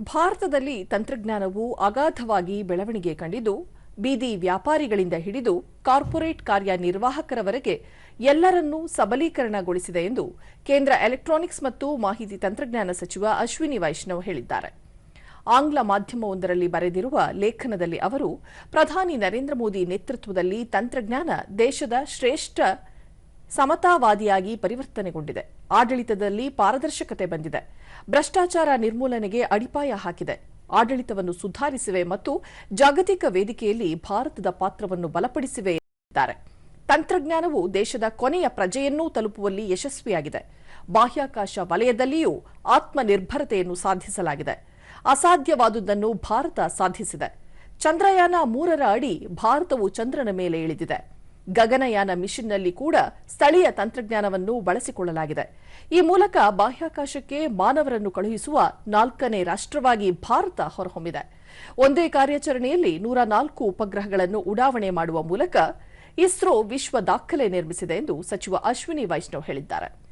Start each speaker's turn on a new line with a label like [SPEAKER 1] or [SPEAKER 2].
[SPEAKER 1] ಭಾರತದಲ್ಲಿ ತಂತ್ರಜ್ಞಾನವು ಅಗಾಧವಾಗಿ ಬೆಳವಣಿಗೆ ಕಂಡಿದ್ದು, ಬೀದಿ ವ್ಯಾಪಾರಿಗಳಿಂದ ಹಿಡಿದು ಕಾರ್ಪೊರೇಟ್ ಕಾರ್ಯನಿರ್ವಾಹಕರವರೆಗೆ ಎಲ್ಲರನ್ನೂ ಸಬಲೀಕರಣಗೊಳಿಸಿದೆ ಎಂದು ಕೇಂದ್ರ ಎಲೆಕ್ಟ್ರಾನಿಕ್ಸ್ ಮತ್ತು ಮಾಹಿತಿ ತಂತ್ರಜ್ಞಾನ ಸಚಿವ ಅಶ್ವಿನಿ ವೈಷ್ಣವ್ ಹೇಳಿದ್ದಾರೆ. ಆಂಗ್ಲ ಮಾಧ್ಯಮವೊಂದರಲ್ಲಿ ಬರೆದಿರುವ ಲೇಖನದಲ್ಲಿ ಅವರು, ಪ್ರಧಾನಿ ನರೇಂದ್ರ ಮೋದಿ ನೇತೃತ್ವದಲ್ಲಿ ತಂತ್ರಜ್ಞಾನ ದೇಶದ ಶ್ರೇಷ್ಠ ಸಮತಾವಾದಿಯಾಗಿ ಪರಿವರ್ತನೆಗೊಂಡಿದೆ. ಆಡಳಿತದಲ್ಲಿ ಪಾರದರ್ಶಕತೆ ಬಂದಿದೆ. ಭ್ರಷ್ಟಾಚಾರ ನಿರ್ಮೂಲನೆಗೆ ಅಡಿಪಾಯ ಹಾಕಿದೆ. ಆಡಳಿತವನ್ನು ಸುಧಾರಿಸಿವೆ ಮತ್ತು ಜಾಗತಿಕ ವೇದಿಕೆಯಲ್ಲಿ ಭಾರತದ ಪಾತ್ರವನ್ನು ಬಲಪಡಿಸಿವೆ ಎಂದಿದ್ದಾರೆ. ತಂತ್ರಜ್ಞಾನವು ದೇಶದ ಕೊನೆಯ ಪ್ರಜೆಯನ್ನೂ ತಲುಪುವಲ್ಲಿ ಯಶಸ್ವಿಯಾಗಿದೆ. ಬಾಹ್ಯಾಕಾಶ ವಲಯದಲ್ಲಿಯೂ ಆತ್ಮನಿರ್ಭರತೆಯನ್ನು ಸಾಧಿಸಲಾಗಿದೆ. ಅಸಾಧ್ಯವಾದುದನ್ನು ಭಾರತ ಸಾಧಿಸಿದೆ. ಚಂದ್ರಯಾನ ಮೂರರ ಅಡಿ ಭಾರತವು ಚಂದ್ರನ ಮೇಲೆ ಇಳಿದಿದೆ. ಗಗನಯಾನ ಮಿಷನ್ನಲ್ಲಿ ಕೂಡ ಸ್ಥಳೀಯ ತಂತ್ರಜ್ಞಾನವನ್ನು ಬಳಸಿಕೊಳ್ಳಲಾಗಿದೆ. ಈ ಮೂಲಕ ಬಾಹ್ಯಾಕಾಶಕ್ಕೆ ಮಾನವರನ್ನು ಕಳುಹಿಸುವ ನಾಲ್ಕನೇ ರಾಷ್ಟ್ರವಾಗಿ ಭಾರತ ಹೊರಹೊಮ್ಮಿದೆ. ಒಂದೇ ಕಾರ್ಯಾಚರಣೆಯಲ್ಲಿ ನೂರ ನಾಲ್ಕು ಉಪಗ್ರಹಗಳನ್ನು ಉಡಾವಣೆ ಮಾಡುವ ಮೂಲಕ ಇಸ್ರೋ ವಿಶ್ವ ದಾಖಲೆ ನಿರ್ಮಿಸಿದೆ ಎಂದು ಸಚಿವ ಅಶ್ವಿನಿ ವೈಷ್ಣವ್ ಹೇಳಿದ್ದಾರೆ.